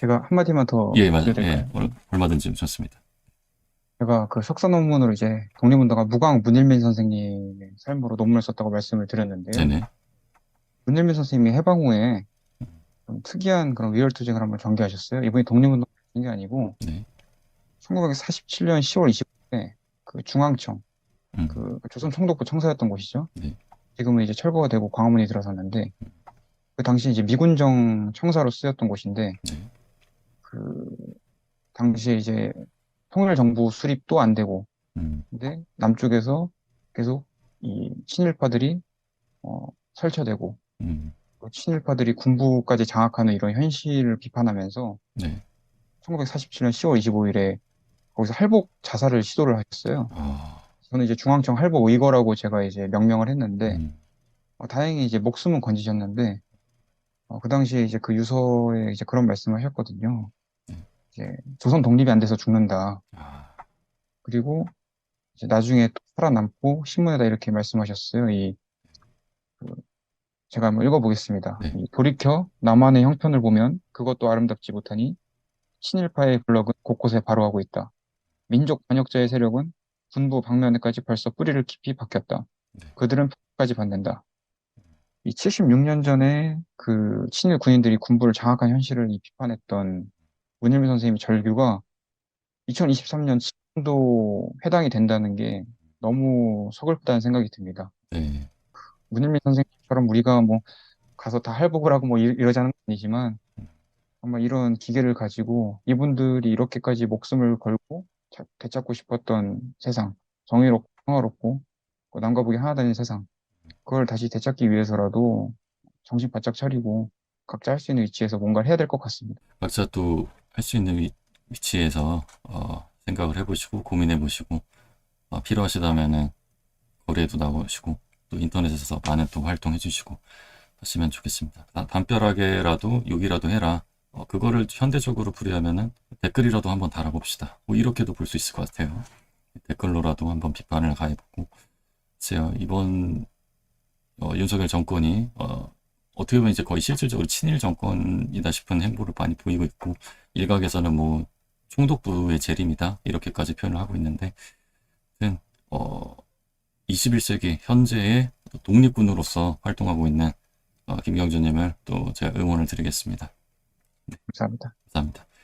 제가 한마디만 더 예, 맞아요. 예? 얼- 얼마든지 좋습니다. 제가 그 석사 논문으로 이제 독립운동가 무광 문일민 선생님의 삶으로 논문을 썼다고 말씀을 드렸는데요. 네네. 문일민 선생님이 해방 후에 좀 특이한 그런 위열투쟁을 한번 전개하셨어요. 이분이 독립운동 하신 게 아니고 네. 1947년 10월 25일에 그 중앙청, 음, 그 조선 총독부 청사였던 곳이죠. 네. 지금은 이제 철거가 되고 광화문이 들어섰는데 그 당시 이제 미군정 청사로 쓰였던 곳인데 네. 그 당시에 이제 통일 정부 수립도 안 되고 음, 근데 남쪽에서 계속 이 친일파들이 어, 설쳐되고 음, 또 친일파들이 군부까지 장악하는 이런 현실을 비판하면서 네. 1947년 10월 25일에 거기서 할복 자살을 시도를 하셨어요. 아, 저는 이제 중앙청 할복 의거라고 제가 이제 명명을 했는데 음, 어, 다행히 이제 목숨은 건지셨는데 어, 그 당시에 이제 그 유서에 이제 그런 말씀을 하셨거든요. 네. 이제 조선 독립이 안 돼서 죽는다. 아, 그리고 이제 나중에 또 살아남고 신문에다 이렇게 말씀하셨어요. 이 그, 제가 한번 읽어보겠습니다. 네. 이 돌이켜 남한의 형편을 보면 그것도 아름답지 못하니 친일파의 블럭은 곳곳에 바로하고 있다. 민족 반역자의 세력은 군부 방면에까지 벌써 뿌리를 깊이 박혔다. 네. 그들은 평가까지 받는다. 이 76년 전에 그 친일 군인들이 군부를 장악한 현실을 이 비판했던 문일민 선생님의 절규가 2023년 지금도 해당이 된다는 게 너무 서글프다는 생각이 듭니다. 네. 문일민 선생님처럼 우리가 뭐 가서 다 할복을 하고 뭐 이- 이러자는 건 아니지만 정말 이런 기계를 가지고 이분들이 이렇게까지 목숨을 걸고 자- 되찾고 싶었던 세상, 정의롭고 평화롭고 그 남과 북이 하나 되는 세상, 그걸 다시 되찾기 위해서라도 정신 바짝 차리고 각자 할 수 있는 위치에서 뭔가를 해야 될 것 같습니다. 각자 또 할 수 있는 위, 위치에서 어, 생각을 해보시고 고민해보시고 어, 필요하시다면은 거리에도 나오시고 또 인터넷에서 많은 또 활동해주시고 하시면 좋겠습니다. 다- 담벼락에라도 욕이라도 해라. 어, 그거를 현대적으로 풀이하면은 댓글이라도 한번 달아봅시다. 뭐 이렇게도 볼 수 있을 것 같아요. 댓글로라도 한번 비판을 가해보고 글쎄요 이번 어, 윤석열 정권이 어, 어떻게 보면 이제 거의 실질적으로 친일 정권이다 싶은 행보를 많이 보이고 있고 일각에서는 뭐 총독부의 재림이다 이렇게까지 표현을 하고 있는데 어 21세기 현재의 독립군으로서 활동하고 있는 어, 김경준님을 또 제가 응원을 드리겠습니다. 감사합니다. 감사합니다.